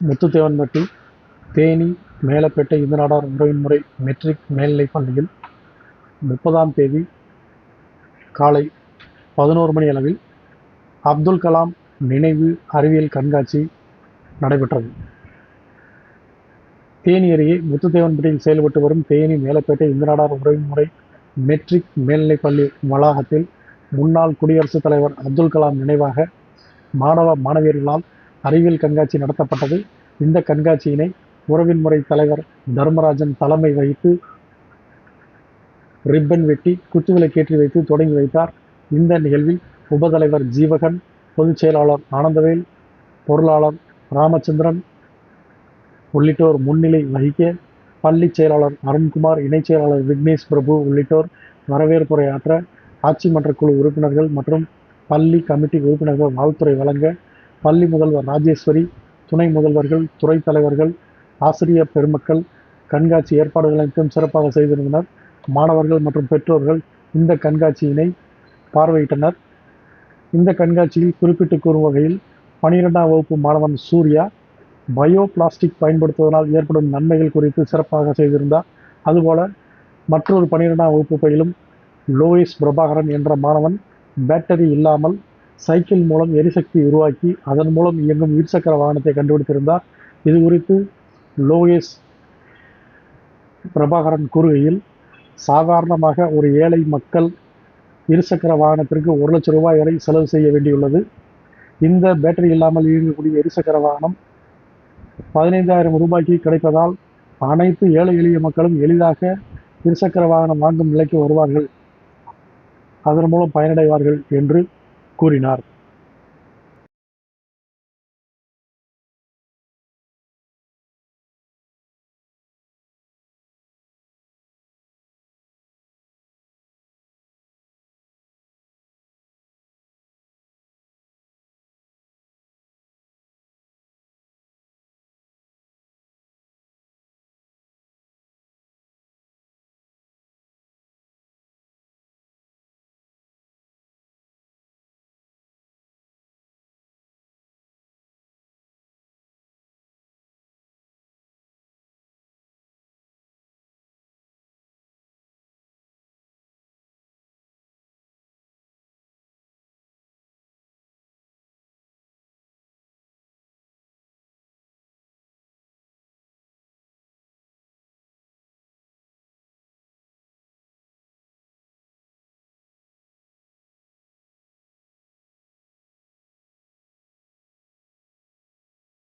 முத்துத்தேவன்பட்டி தேனி மேலப்பேட்டை இந்து நாடார் உறவின்முறை மெட்ரிக் மேல்நிலைப் பள்ளியில் முப்பதாம் தேதி காலை பதினோரு மணி அளவில் அப்துல் கலாம் நினைவு அறிவியல் கண்காட்சி நடைபெற்றது. தேனி அருகே முத்துத்தேவன்பட்டியில் செயல்பட்டு வரும் தேனி மேலப்பேட்டை இந்து நாடார் உறவின்முறை மெட்ரிக் மேல்நிலைப் பள்ளி வளாகத்தில் முன்னாள் குடியரசுத் தலைவர் அப்துல் கலாம் நினைவாக மாணவ மாணவியர்களால் அறிவியல் கண்காட்சி நடத்தப்பட்டது. இந்த கண்காட்சியினை உறவின் முறை தலைவர் தர்மராஜன் தலைமை வகித்து ரிப்பன் வெட்டி குத்துவிளக்கேற்றி வைத்து தொடங்கி வைத்தார். இந்த நிகழ்வில் உபதலைவர் ஜீவகன் பொதுச் செயலாளர் ஆனந்தவேல் பொருளாளர் ராமச்சந்திரன் உள்ளிட்டோர் முன்னிலை வகிக்க பள்ளி செயலாளர் அருண்குமார் இணைச் செயலாளர் விக்னேஷ் பிரபு உள்ளிட்டோர் வரவேற்புரையாற்ற ஆட்சி மன்ற குழு உறுப்பினர்கள் மற்றும் பள்ளி கமிட்டி உறுப்பினர்கள் வாழ்த்துறை வழங்க பள்ளி முதல்வர் ராஜேஸ்வரி துணை முதல்வர்கள் துறை தலைவர்கள் ஆசிரியர் பெருமக்கள் கண்காட்சி ஏற்பாடுகள் அனைத்தும் சிறப்பாக செய்திருந்தனர். மாணவர்கள் மற்றும் பெற்றோர்கள் இந்த கண்காட்சியினை பார்வையிட்டனர். இந்த கண்காட்சியில் குறிப்பிட்டு கூறும் வகையில் பனிரெண்டாம் வகுப்பு மாணவன் சூர்யா பயோ பிளாஸ்டிக் பயன்படுத்துவதனால் ஏற்படும் நன்மைகள் குறித்து சிறப்பாக செய்திருந்தார். அதுபோல மற்றொரு பனிரெண்டாம் வகுப்பு பயிலும் லோயிஸ் பிரபாகரன் என்ற மாணவன் பேட்டரி இல்லாமல் சைக்கிள் மூலம் எரிசக்தி உருவாக்கி அதன் மூலம் இயங்கும் இருசக்கர வாகனத்தை கண்டுபிடித்திருந்தார் இது குறித்து லோகேஷ் பிரபாகரன் கூறுகையில் சாதாரணமாக ஒரு ஏழை மக்கள் இருசக்கர வாகனத்திற்கு ஒரு லட்சம் ரூபாய் வரை செலவு செய்ய வேண்டியுள்ளது. இந்த பேட்டரி இல்லாமல் இயங்கக்கூடிய இருசக்கர வாகனம் பதினைந்தாயிரம் ரூபாய்க்கு கிடைப்பதால் அனைத்து ஏழை எளிய மக்களும் எளிதாக இருசக்கர வாகனம் வாங்கும் நிலைக்கு வருவார்கள். அதன் மூலம் பயனடைவார்கள் என்று கூறினார்.